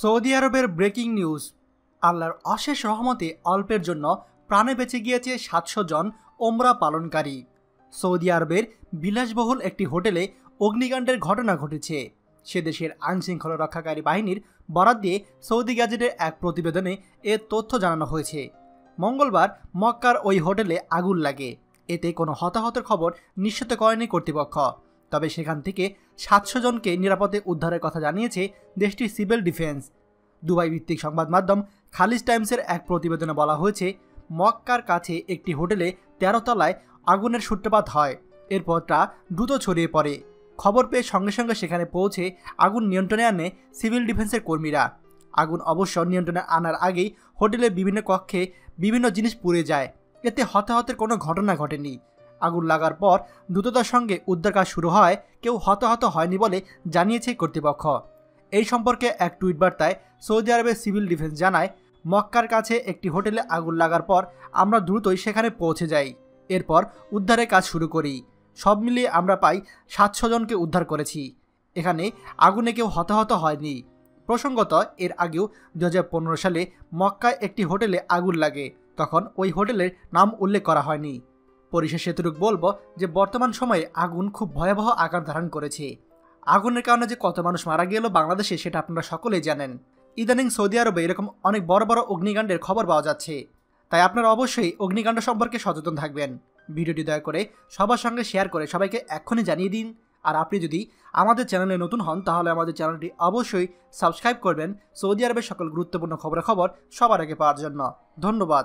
Saudi আরবের breaking news. আল্লাহর অশেষ রহমতে অল্পের জন্য প্রাণে বেঁচে গিয়েছে সাতশো জন ওমরা পালনকারী। সৌদি আরবের বিলাসবহুল একটি হোটেলে অগ্নিকাণ্ডের ঘটনা ঘটেছে। সে দেশের আইনশৃঙ্খলা রক্ষাকারী বাহিনীর বরাদ দিয়ে সৌদি গ্যাজেটের এক প্রতিবেদনে এ তথ্য জানানো হয়েছে। মঙ্গলবার মক্কার ওই হোটেলে আগুন লাগে। এতে কোনো হতাহতের খবর নিশ্চিত করেনি কর্তৃপক্ষ। তবে সেখান থেকে সাতশো জনকে নিরাপদে উদ্ধারের কথা জানিয়েছে দেশটির সিভিল ডিফেন্স। দুবাই ভিত্তিক সংবাদ মাধ্যম খালিজ টাইমসের এক প্রতিবেদনে বলা হয়েছে, মক্কার কাছে একটি হোটেলে তেরো তলায় আগুনের সূত্রপাত হয়। এরপর তা দ্রুত ছড়িয়ে পড়ে। খবর পেয়ে সঙ্গে সঙ্গে সেখানে পৌঁছে আগুন নিয়ন্ত্রণে আনে সিভিল ডিফেন্সের কর্মীরা। আগুন অবশ্য নিয়ন্ত্রণে আনার আগেই হোটেলের বিভিন্ন কক্ষে বিভিন্ন জিনিস পুড়ে যায়। এতে হতাহতের কোনো ঘটনা ঘটেনি। আগুন লাগার পর দ্রুততার সঙ্গে উদ্ধার কাজ শুরু হয়, কেউ হতাহত হয়নি বলে জানিয়েছে কর্তৃপক্ষ। এই সম্পর্কে এক টুইট বার্তায় সৌদি আরবের সিভিল ডিফেন্স জানায়, মক্কার কাছে একটি হোটেলে আগুন লাগার পর আমরা দ্রুতই সেখানে পৌঁছে যাই। এরপর উদ্ধারের কাজ শুরু করি। সব মিলিয়ে আমরা পাই সাতশো জনকে উদ্ধার করেছি। এখানে আগুনে কেউ হতাহত হয়নি। প্রসঙ্গত, এর আগেও দু হাজার পনেরো সালে মক্কায় একটি হোটেলে আগুন লাগে। তখন ওই হোটেলের নাম উল্লেখ করা হয়নি। পরিশেষে এতটুক বলব যে বর্তমান সময়ে আগুন খুব ভয়াবহ আকার ধারণ করেছে। আগুনের কারণে যে কত মানুষ মারা গেল বাংলাদেশে সেটা আপনারা সকলেই জানেন। ইদানিং সৌদি আরবে এরকম অনেক বড় বড় অগ্নিকাণ্ডের খবর পাওয়া যাচ্ছে। তাই আপনারা অবশ্যই অগ্নিকাণ্ড সম্পর্কে সচেতন থাকবেন। ভিডিওটি দয়া করে সবার সঙ্গে শেয়ার করে সবাইকে এক্ষুনি জানিয়ে দিন। আর আপনি যদি আমাদের চ্যানেলে নতুন হন, তাহলে আমাদের চ্যানেলটি অবশ্যই সাবস্ক্রাইব করবেন। সৌদি আরবের সকল গুরুত্বপূর্ণ খবরাখবর সবার আগে পাওয়ার জন্য। ধন্যবাদ।